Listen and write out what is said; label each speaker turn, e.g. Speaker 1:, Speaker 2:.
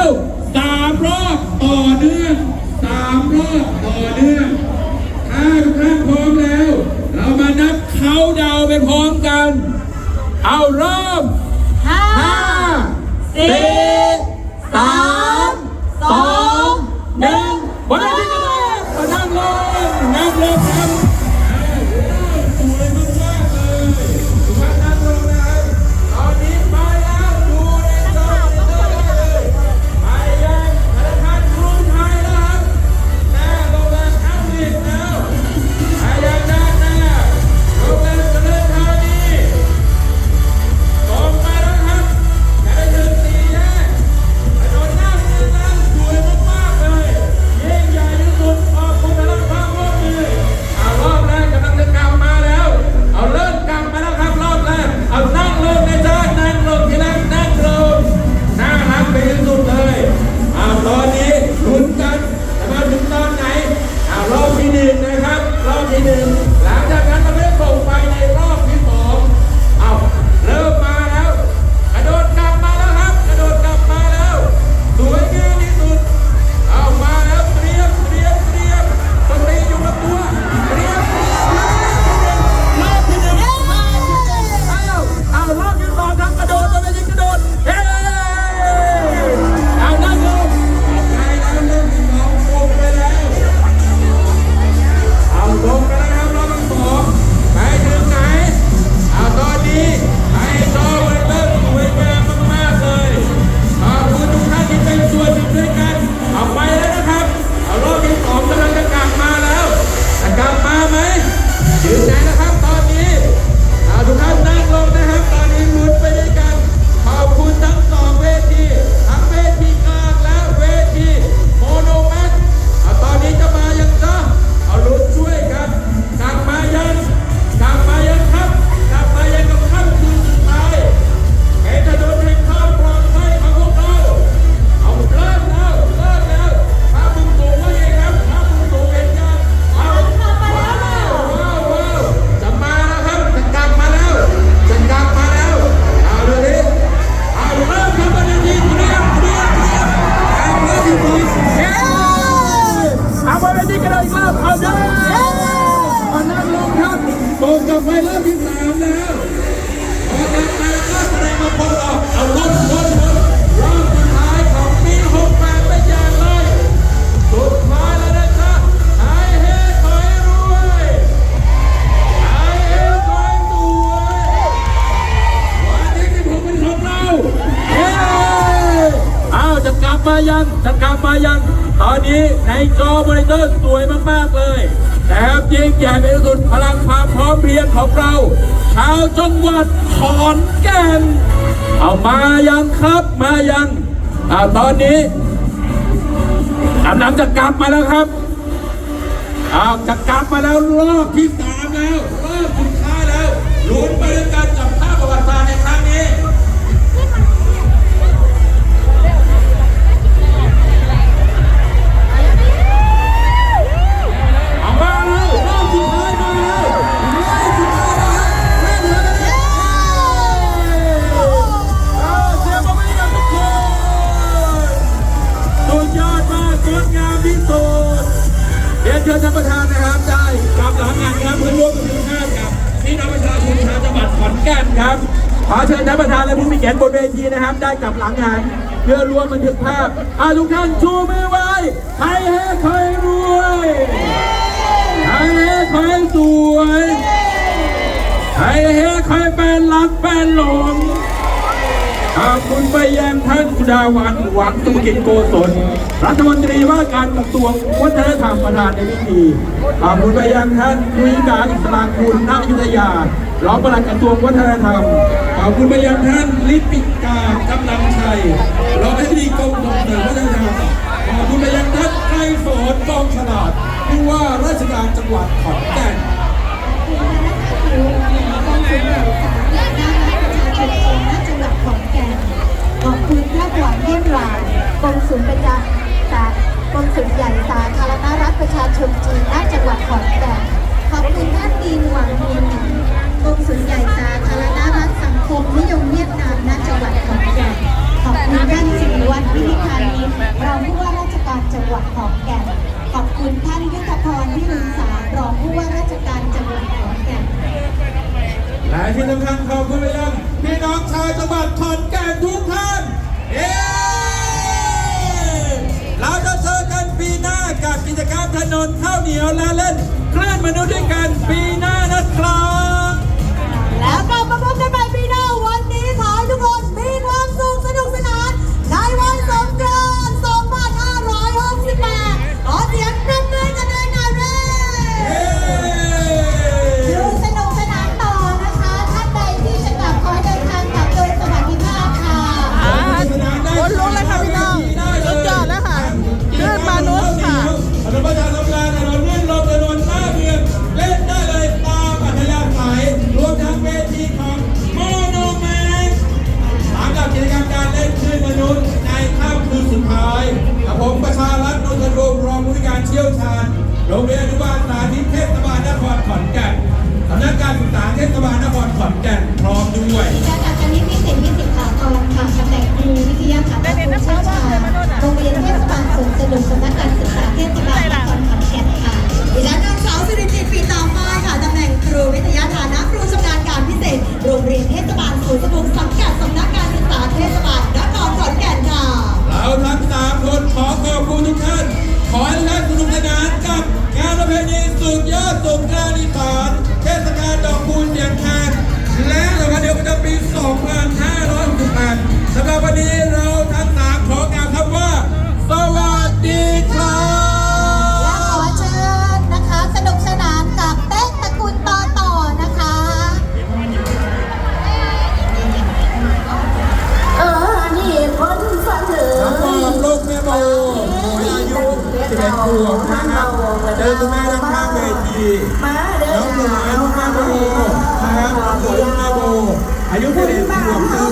Speaker 1: าสามรอบต่อเนื่องสามรอบต่อเนื่องถ้าทุกท่านพร้อมแล้ว เรามานับเขาดาวไปพร้อมกัน เอาร
Speaker 2: อ
Speaker 1: บห้าสี่สามสองหนึ่งหมด ยังสกัดมายัง ตอนนี้ในจอมอนิเตอร์สวยมาก ๆ เลยแต่จริงใหญ่เป็นสุดพลังความพร้อมเพรียงของเรา ชาวจังหวัดขอนแก่น เอามายังครับมายังอตอนนี้กำลังจะกลับมาแล้วครับอาจะกลับมาแล้วรอบที่สามแล้วรอบสุดท้ายแล้วลุ้นไป ครับ ขอเชิญท่านประธานและผู้มีเกียรติบนเวทีนะครับ ได้กลับหลังงานเพื่อร่วมบันทึกภาพอาทุกท่านชูมือไว้ใครให้ใครรวยใครให้ใครสวยใครให้ใครเป็นรักเป็นหลงขอบคุณไปยังท่านสุดาวันหวังสุกิจโกศลรัฐมนตรีว่าการกระทรวงวัฒนธรรมประธานในพิธีขอบคุณไปยังท่านนุยการอิสลามคุณนักยุธยา รองประลัดกระทรวงวัฒนธรรม ขอบคุณไปยังท่านลิปิกกากำลังชัยรองอธิบดีกรมส่งเสริมวัฒนธรรม ขอบคุณไปยังท่านไกรสอนกองฉลาดผู้ว่าราชการจังหวัดขอนแก่น
Speaker 3: ลังของพลเรื
Speaker 1: อนพี่น้องชาวจังหวัดขอนแก่นทุกท่านเย้เราจะเจอกันปีหน้ากับกิจกรรมถนนข้าวเหนียวและเล่นเคลื่อนมนุษย์ด้วยกันปีหน้า 6,568สำหรับ
Speaker 2: วันนี้เราทั้งสามขอกล่า
Speaker 3: วคำว่า สวัสดีครั
Speaker 4: บ และขอเชิญนะคะ
Speaker 1: สนุกสนานกับเต้นตระกูลต่อต่อนะคะ เออ นี่พ้นฝันเถิน้องม
Speaker 3: ลกแม่โบโอ้
Speaker 2: ยอายุ11ขวบนะครับเจอคุ
Speaker 1: ณแม่ทั้ข้างเวทีมาเด้อน้องหนูอา
Speaker 3: ยุ5โบนะครั
Speaker 2: บหนู
Speaker 1: แม่โบอายุ11 Oh,